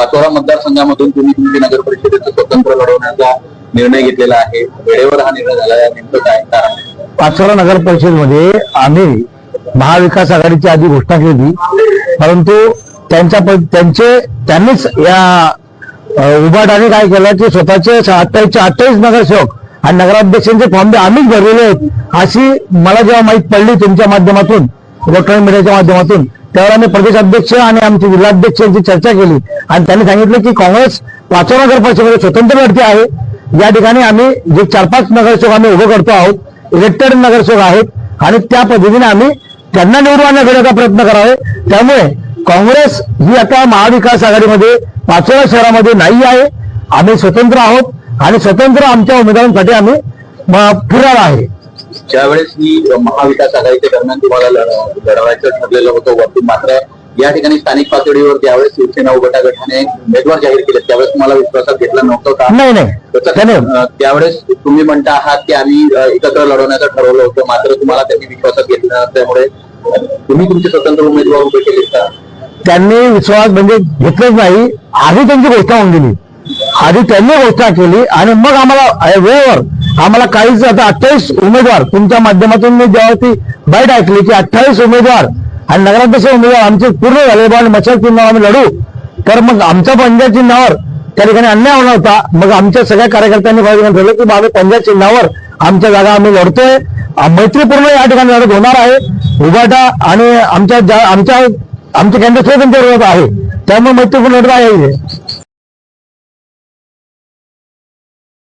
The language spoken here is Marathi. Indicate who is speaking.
Speaker 1: पाचोरा मतदारसंघामधून तुम्ही तुमची नगर परिषदेचं स्वतंत्र लढवण्याचा निर्णय घेतलेला आहे. वेळेवर हा निर्णय झाला नेमकं काय कारण
Speaker 2: पाचोरा नगर परिषदेमध्ये आम्ही महाविकास आघाडीची आधी घोषणा केली. परंतु त्यांच्या त्यांचे त्यांनीच या उभाटाने काय केलं की स्वतःचे अठ्ठावीसचे अठ्ठावीस नगरसेवक आणि नगराध्यक्षांचे फॉर्म आम्हीच भरलेले आहेत. अशी मला जेव्हा माहीत पडली तुमच्या माध्यमातून इलेक्ट्रॉनिक मीडियाच्या माध्यमातून त्यावेळेला आम्ही प्रदेश अध्यक्ष आणि आमचे जिल्हाध्यक्ष यांची चर्चा केली. आणि त्यांनी सांगितलं की काँग्रेस पाचोरा नगर परिषदेमध्ये स्वतंत्र लढती आहे. या ठिकाणी आम्ही जे चार पाच नगरसेवक आम्ही उभं करतो आहोत इलेक्टेड नगरसेवक आहेत. आणि त्या पद्धतीने आम्ही त्यांना निवडून आणण्याचा प्रयत्न करावे त्यामुळे काँग्रेस ही आता महाविकास आघाडीमध्ये पाचोरा शहरामध्ये नाही आहे. आम्ही स्वतंत्र आहोत आणि स्वतंत्र आमच्या उमेदवारांसाठी आम्ही म- आहे.
Speaker 1: ज्यावेळेस ही महाविकास आघाडीच्या दरम्यान तुम्हाला लढ- लढवायचं ठरलेलं होतं वरती मात्र या ठिकाणी स्थानिक पातळीवर ज्यावेळेस शिवसेना उभटा गटाने उमेदवार जाहीर केले त्यावेळेस तुम्हाला विश्वासात घेतला नव्हतं का? त्यावेळेस तुम्ही म्हणता आहात की आम्ही एकत्र लढवण्याचं ठरवलं होतं मात्र तुम्हाला त्यांनी विश्वासात घेतलं अं, तुम्ही तुमचे स्वतंत्र उमेदवार उभे केले का?
Speaker 2: त्यांनी विश्वास म्हणजे घेतलंच नाही. आधी त्यांची घोषणा होऊन गेली. आधी त्यांनी घोषणा केली आणि मग आम्हाला वेळेवर आम्हाला काहीच आता अठ्ठावीस उमेदवार तुमच्या माध्यमातून मी जेव्हा ती बाईट ऐकली की अठ्ठावीस उमेदवार आणि नगराध्यक्ष उमेदवार आमचे पूर्ण झाले बा आणि मच्छर चिन्हावर आम्ही लढू. तर मग आमच्या पंजाब चिन्हावर त्या ठिकाणी अन्याय होणार होता. मग आमच्या सगळ्या कार्यकर्त्यांनी भावना ठरलं की बाबा पंजाब चिन्हावर आमच्या जागा आम्ही लढतोय. मैत्रीपूर्ण या ठिकाणी लढत होणार आहे. उभाटा आणि आमच्या आमच्या आमचे कॅन्डिडेट त्यांच्या आहे. त्यामुळे मैत्रीपूर्ण लढत आहे.